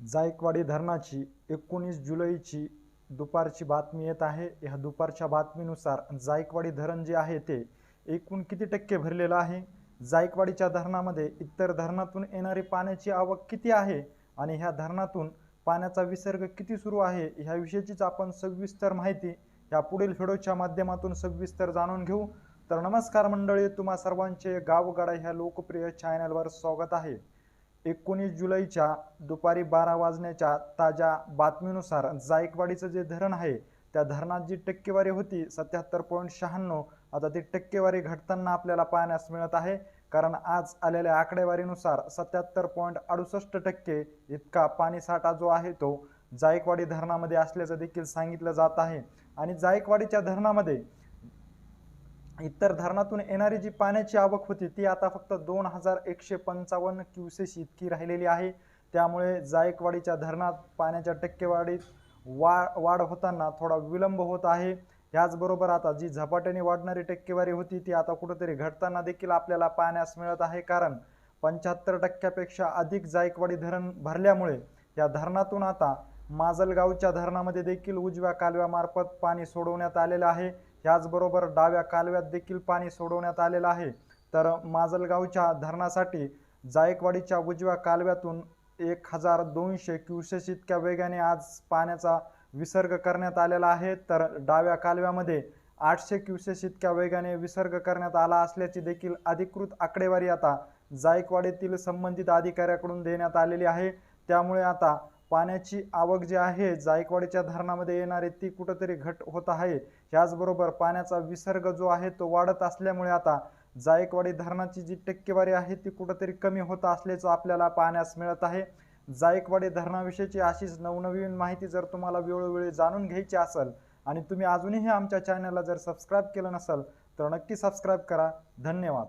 जायकवाडी धरणाची एकोणीस जुलैची दुपारची बातमी येत आहे. ह्या दुपारच्या बातमीनुसार जायकवाडी धरण जे आहे ते एकूण किती टक्के भरलेलं आहे? जायकवाडीच्या धरणामध्ये इतर धरणातून येणारी पाण्याची आवक किती आहे? आणि ह्या धरणातून पाण्याचा विसर्ग किती सुरू आहे? ह्याविषयीचीच आपण सविस्तर माहिती या पुढील व्हिडिओच्या माध्यमातून सविस्तर जाणून घेऊ. तर नमस्कार मंडळी तुम्हा सर्वांचे गावगाडा ह्या लोकप्रिय चॅनलवर स्वागत आहे. एकोणीस जुलैच्या दुपारी बारा वाजण्याच्या ताज्या बातमीनुसार जायकवाडीचं जे धरण आहे त्या धरणात जी टक्केवारी होती सत्याहत्तर पॉईंट शहाण्णव आता ती टक्केवारी घटताना आपल्याला पाहण्यास मिळत आहे. कारण आज आलेल्या आकडेवारीनुसार सत्याहत्तर पॉईंट अडुसष्ट टक्के इतका पाणीसाठा जो आहे तो जायकवाडी धरणामध्ये असल्याचं देखील सांगितलं जात आहे. आणि जायकवाडीच्या धरणामध्ये इतर धरणातून येणारी जी पाण्याची आवक होती ती आता फक्त दोन हजार एकशे पंचावन्न क्युसेस इतकी राहिलेली आहे. त्यामुळे जायकवाडीच्या धरणात पाण्याच्या टक्केवारीत वा वाढ होताना थोडा विलंब होत आहे. याचबरोबर आता जी झपाट्याने वाढणारी टक्केवारी होती ती आता कुठंतरी घटताना देखील आपल्याला पाहण्यास मिळत आहे. कारण पंच्याहत्तर टक्क्यापेक्षा अधिक जायकवाडी धरण भरल्यामुळे या धरणातून आता माजलगावच्या धरणामध्ये देखील उजव्या कालव्यामार्फत पाणी सोडवण्यात आलेलं आहे. याचबरोबर डाव्या कालव्यात देखील पाणी सोडवण्यात आलेलं आहे. तर माजलगावच्या धरणासाठी जायकवाडीच्या उजव्या कालव्यातून एक हजार दोनशे क्युसेस इतक्या वेगाने आज पाण्याचा विसर्ग करण्यात आलेला आहे. तर डाव्या कालव्यामध्ये आठशे क्युसेस इतक्या वेगाने विसर्ग करण्यात आला असल्याची देखील अधिकृत आकडेवारी आता जायकवाडीतील संबंधित अधिकाऱ्याकडून देण्यात आलेली आहे. त्यामुळे आता पाण्याची आवक जी आहे जायकवाडीच्या धरणामध्ये येणारी ती कुठंतरी घट होत आहे. याचबरोबर पाण्याचा विसर्ग जो आहे तो वाढत असल्यामुळे आता जायकवाडी धरणाची जी टक्केवारी आहे ती कुठंतरी कमी होत असल्याचं आपल्याला पाहण्यास मिळत आहे. जायकवाडी धरणाविषयीची अशीच नवनवीन माहिती जर तुम्हाला वेळोवेळी जाणून घ्यायची असेल आणि तुम्ही अजूनही आमच्या चॅनलला जर सबस्क्राईब केलं नसेल तर नक्की सबस्क्राईब करा. धन्यवाद.